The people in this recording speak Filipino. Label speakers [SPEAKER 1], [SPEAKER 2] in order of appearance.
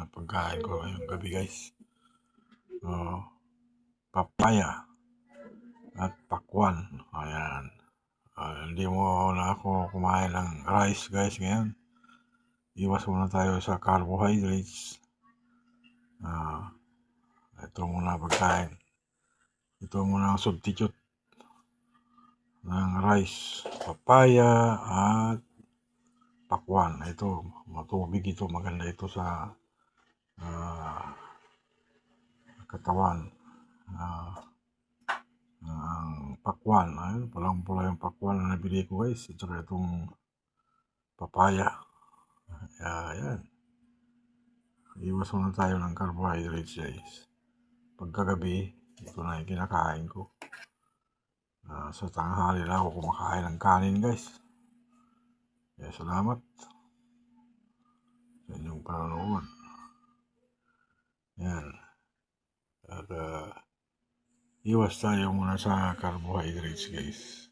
[SPEAKER 1] na pagkain ko ngayong gabi guys. Oh, papaya at pakwan. Ayan. Ah, hindi mo na ako kumain ng rice guys ngayon. Iwas muna tayo sa carbohydrates. Ah, ito muna pagkain. Ito muna ang substitute ng rice, papaya at pakwan. Ito, matubig ito, maganda ito sa ah, katawan. Ah, ang pakwan, ayun, pulang pula yung pakwan na nabili ko guys. At saka itong papaya. Ayan. Iwas muna tayo ng carbohydrates guys. Pagkagabi, ito na yung kinakain ko. Ah, sa tanghali lang ako kumakain ng kanin guys. Kaya salamat sa inyong panonood. At ah, iwas tayo muna sa carbohydrates guys.